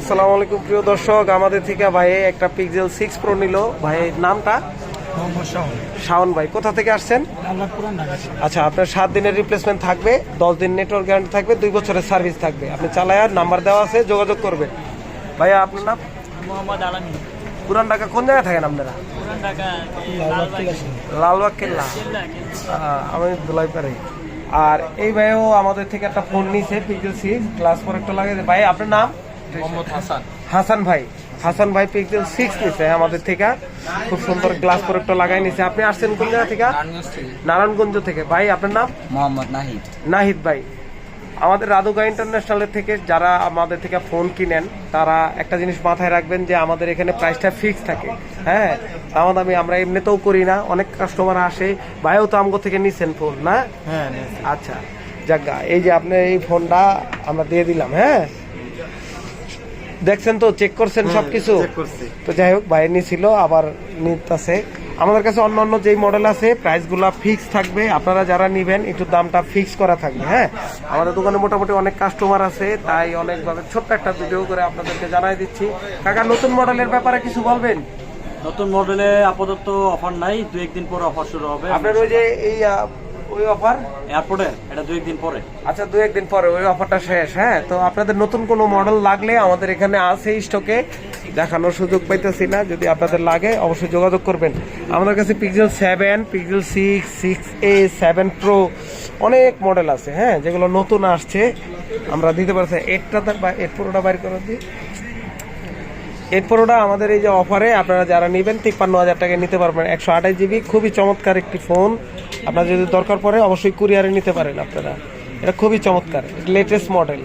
আসসালামু আলাইকুম প্রিয় দর্শক। আমাদের থেকে ভাই একটা পিক্সেল সিক্স প্রো নিল। ভাই নামটা? শাওন। ভাই কোথা থেকে আসছেন? আচ্ছা আপনার সাত দিনের রিপ্লেসমেন্ট থাকবে দশ দিন নেটওয়ার্ক গ্যারান্টি থাকবে দুই বছরের সার্ভিস থাকবে। আপনি চালায়ার নাম্বার দেওয়া আছে যোগাযোগ করবেন। ভাইয়া আপনার নাম? মোহাম্মদ আলামী পুরান ঢাকা কোন জায়গায় থাকেন আপনারা? লালবাগ কেল্লা। আমি দুলাই পারে। আর এই ভাইও আমাদের থেকে একটা ফোন নিছে পিক্সেল সিক্স ক্লাস ফোর একটা লাগে ভাই আপনার নাম? মোহাম্মদ হাসান। হাসান ভাই হাসান ভাই পিক্সেল সিক্স নিছে আমাদের থেকে। খুব সুন্দর গ্লাস প্রোডাক্ট লাগাই নিছে। আপনি আসছেন কোন জায়গা থেকে? নারায়ণগঞ্জ থেকে। ভাই আপনার নাম? মোহাম্মদ নাহিদ। নাহিদ ভাই। আমাদের রাধুকা ইন্টারন্যাশনালের থেকে যারা আমাদের থেকে ফোন কিনেন তারা একটা জিনিস মাথায় রাখবেন যে আমাদের এখানে প্রাইসটা ফিক্স থাকে। হ্যাঁ দাম দামি আমরা এমনিতেও করি না। অনেক কাস্টমার আসে ভাইও তো আমগো থেকে নিছেন ফোন না? হ্যাঁ আচ্ছা যাগা এই যে আপনি এই ফোনটা আমরা দিয়ে দিলাম হ্যাঁ? দেখছেন তো চেক করছেন সবকিছু? তো যাই হোক বাইরে নিয়েছিল আবার নিতেছে। আমাদের কাছে অন্য অন্য যেই মডেল আছে প্রাইসগুলো ফিক্স থাকবে। আপনারা যারা নিবেন একটু দামটা ফিক্স করা থাকবে হ্যাঁ? আমাদের দোকানে মোটামুটি অনেক কাস্টমার আছে তাই অনেকভাবে ছোট্ট একটা ভিডিও করে আপনাদেরকে জানাই দিচ্ছি। কাকা নতুন মডেলের ব্যাপারে কিছু বলবেন? নতুন মডেলে আপাতত অফার নাই দু একদিন পর অফার শুরু হবে। আপনার ওই যে এই ওই অফার এয়ারপোর্টে এটা দু একদিন পরে। আচ্ছা দু একদিন পরে ওই অফারটা শেষ হ্যাঁ? তো আপনাদের নতুন কোনো মডেল লাগলে আমাদের এখানে আছে স্টকে দেখানোর সুযোগ পাইতেছি না যদি আপনাদের লাগে অবশ্যই যোগাযোগ করবেন। আমাদের কাছে Pixel seven Pixel six six A seven pro অনেক মডেল আছে হ্যাঁ? যেগুলো নতুন আসছে। আমরা দিতে পারছি এইটটা বা এইট প্রোটা বাইর করে দিই। এইট প্রোটা আমাদের এই যে অফারে আপনারা যারা নেবেন তিপ্পান্ন হাজার টাকায় নিতে পারবেন। একশো আঠাশ জিবি খুবই চমৎকার একটি ফোন। আপনার যদি দরকার পড়ে অবশ্যই কুরিয়ারে নিতে পারেন আপনারা। এটা খুবই চমৎকার লেটেস্ট মডেল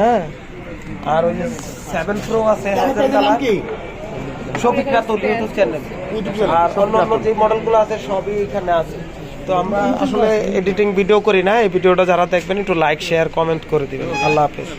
হ্যাঁ। আর ওই যে সেভেন প্রো আছে শফিক রাতুল ইউটিউব চ্যানেল আর অন্য অন্য যে মডেলগুলো আছে সবই এখানে আছে। তো আমরা আসলে এডিটিং ভিডিও করি না এই ভিডিওটা যারা দেখবেন একটু লাইক শেয়ার কমেন্ট করে দিবেন। আল্লাহ হাফেজ।